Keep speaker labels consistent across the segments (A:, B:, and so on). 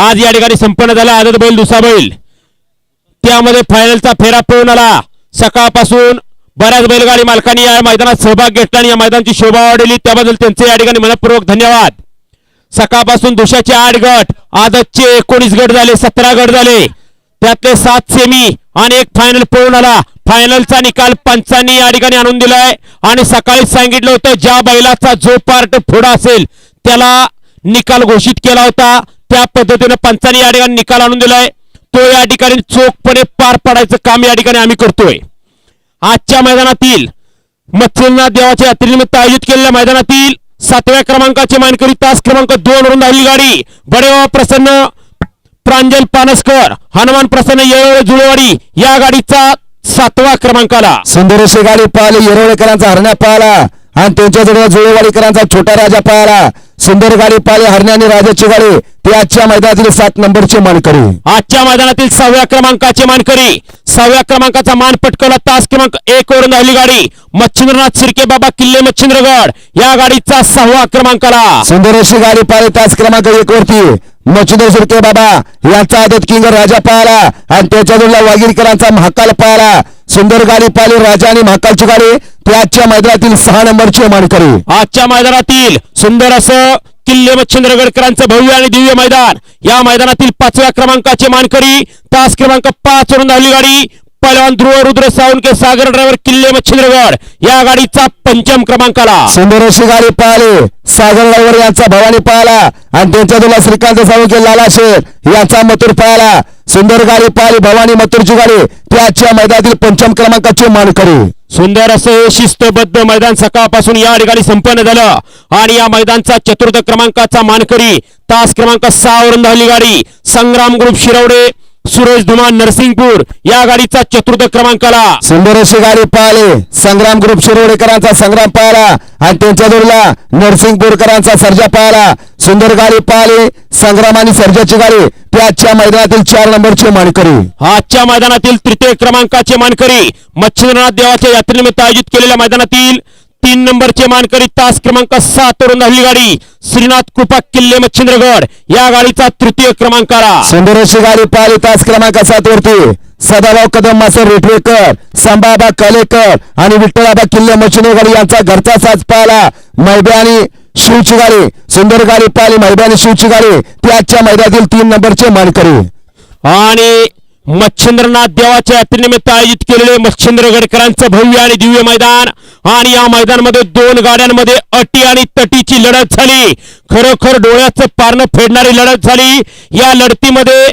A: आज या ठिकाणी संपन्न झाला आदत बैल दुसरा बैल. त्यामध्ये फायनलचा फेरा पळून आला. सकाळपासून बऱ्याच बैलगाडी मालकांनी या मैदानात सहभाग घेतला आणि या मैदानाची शोभा वाढवली त्याबद्दल त्यांचे या ठिकाणी मनपूर्वक धन्यवाद. सकाळपासून दुशाचे आठ गट आदतचे एकोणीस गट झाले सतरा गट झाले. त्यातले सात सेमी आणि एक फायनल पळून आला. फायनलचा निकाल पंचांनी या ठिकाणी आणून दिलाय. आणि सकाळी सांगितलं होतं ज्या बैलाचा जो पार्ट पुढा असेल त्याला निकाल घोषित केला होता. त्या पद्धतीने पंचांनी या ठिकाणी निकाल आणून दिलाय. तो या ठिकाणी चोखपणे पार पाडायचं काम या ठिकाणी आम्ही करतोय. आजच्या मैदानातील मत्स्यनाथ देवाच्या यात्रेनिमित्त आयोजित केलेल्या मैदानातील सातव्या क्रमांकाचे मानकरी तास क्रमांक दोन वरून धावली गाडी. बडेवा प्रसन्न प्रांजल पानसकर हनुमान प्रसन्न येळोळे जुळेवाडी या गाडीचा सातवा क्रमांकाला.
B: सुंदर अशी गाडी पाहिली येरोळेकरांचा हरण्या पाहिला आणि त्यांच्या जवळ जुळेवाडीकरांचा छोटा राजा पाहिला. सुंदर गाडी पाहिली हरण्या आणि राजाची गाडी ती आजच्या मैदानातील सात नंबरची मानकरी.
A: आजच्या मैदानातील सहाव्या क्रमांकाचे मानकरी. सहाव्या क्रमांकाचा मान पटकवला तास क्रमांक एक वरून धावली गाडी. मच्छिंद्रनाथ सिरके बाबा किल्ले मच्छिंद्रगड. या गाडीचा सहावा क्रमांकाला
B: सुंदर अशी गाडी पाहिली तास क्रमांक एक वरती. मच्छिंद्र सुरके बाबा यांचा आदत किंग राजा पाहिला आणि त्याच्या जोडला वागीरकरांचा महाकाल पाहिला सुंदर गाडी पाहिली राजा आणि महाकालची गाडी. ती आजच्या मैदानातील सहा नंबरची मानकरी
A: आजच्या मैदानातील सुंदर असं किल्ले मच्छिंद्रगडकरांचं भव्य आणि दिव्य मैदान. या मैदानातील पाचव्या क्रमांकाचे मानकरी तास क्रमांक पाच वरून धावली गाडी. पहिलवान ध्रुव रुद्र सावंके सागर ड्रायव्हर किल्ले मच्छिंद्रगड या गाडीचा पंचम क्रमांकाला.
B: सुंदर अशी गाडी पाहिली. सागर ड्रायव्हर यांचा भवानी पाहिला. आणि त्यांच्या तुला श्रीकांत सावंके लाला शेर यांचा मथुर पाहिला. सुंदर गाडी पाहिली भवानी मथुरची गाडी ती आजच्या मैदानातील पंचम क्रमांकाची मानकरी.
A: सुंदर असं हे शिस्तबद्ध मैदान सकाळपासून या ठिकाणी संपन्न झालं. आणि या मैदानचा चतुर्थ क्रमांकाचा मानकरी तास क्रमांक सहा वरून धावली गाडी संग्राम ग्रुप शिरवडे सुरेश धुमान नरसिंगपूर या गाडीचा चतुर्थ क्रमांकाला.
B: सुंदर अशी गाडी पाहिली संग्राम ग्रुप शिरोडेकरांचा संग्राम पाहिला आणि त्यांच्या जोडला नरसिंगपूरकरांचा सर्जा पाहिला सुंदर गाडी पाहिली. संग्राम आणि सर्जाची गाडी. ती आजच्या मैदानातील चार नंबरची मानकरी.
A: आजच्या मैदानातील तृतीय क्रमांकाचे मानकरी मच्छिंद्रनाथ देवाच्या यात्रेनिमित्त आयोजित केलेल्या मैदानातील तीन नंबरचे मानकरी तास क्रमांक सात वरून धावली गाडी. श्रीनाथ कृपा किल्ले मच्छिंद्रगड. या गाडीचा तृतीय क्रमांकाला
B: सुंदर अशी गाडी पाहिली तास क्रमांक सात वरती. सदाभाऊ कदम मासर रेटवेकर संभाबा कलेकर आणि विठ्ठलाबा किल्ले मच्छिंद्रगड यांचा घरचा साज पाहिला. आणि शिवची गाडी सुंदर गाडी पाहिली मैबे शिवची गाडी ती आजच्या मैदानातील तीन नंबरचे मानकरी.
A: आणि मच्छिंद्रनाथ देवाच्या यात्रेनिमित्त आयोजित केलेले मच्छिंद्र गडकरांचं भव्य आणि दिव्य मैदान. आणि या मैदानामध्ये दोन गाड्यांमध्ये अटी आणि तटीची लढत झाली. खरोखर डोळ्याचं पारणं फेडणारी लढत झाली. या लढतीमध्ये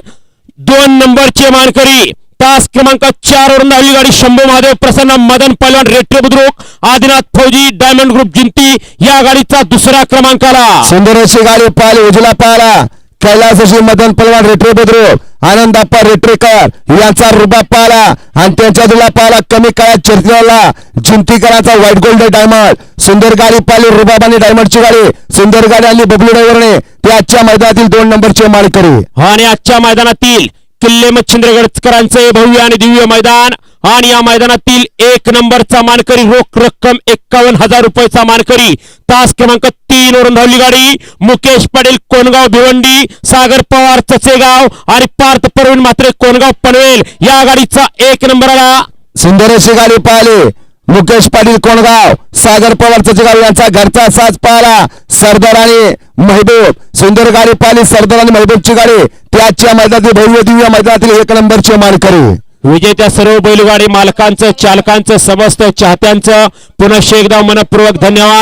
A: दोन नंबरचे मानकरी तास क्रमांक चार वरून धावली गाडी. शंभू महादेव प्रसन्न मदन पहलवान रेट्रे बुद्रुक आदिनाथ फौजी डायमंड ग्रुप जिंती या गाडीचा दुसरा क्रमांकाला.
B: सुंदर अशी गाडी पाहिली उजला पाहिला कैलास अशी मदन पलवान रेटरे बुद्रुक आनंदाप्पा रेटरेकर यांचा रुबाब पाहिला आणि त्यांच्या दुला पाहिला. कमी काळात चर्चेला जिंतीकरांचा व्हाईट गोल्ड डायमंड सुंदर गाडी पाहिली रुबाब आणि डायमंडची गाडी. सुंदर गाडी आणि बबलू ड्रायव्हरने. ते आजच्या मैदानातील दोन नंबरचे मानकरी
A: आणि आजच्या मैदानातील किल्ले मच्छिंद्रगडकरांचे भव्य आणि दिव्य मैदान आणि या मैदानातील एक नंबरचा मानकरी रोख रक्कम एक्कावन्न हजार रुपयेचा मानकरी. तास क्रमांक तीन वरून धावली गाडी मुकेश पाटील कोणगाव भिवंडी सागर पवार चचेगाव आणि पार्थ परवीण मात्रे कोणगाव पनवेल. या गाडीचा एक नंबर आला
B: सुंदर अशी गाडी पाहिली. मुकेश पाटील कोणगाव सागर पवार चचगाव यांचा घरचा साज पाहिला सरदार आणि महबूब सुंदर गाडी पाहिली सरदार आणि महबूबची गाडी. त्याच्या मैदानातील भव्य दिव्य मैदानातील एक नंबरचे मानकरी.
A: विजेत्या सर्व बैलगाडी मालकांचं चालकांचं समस्त चाहत्यांचं पुनश्च एकदा मनपूर्वक धन्यवाद.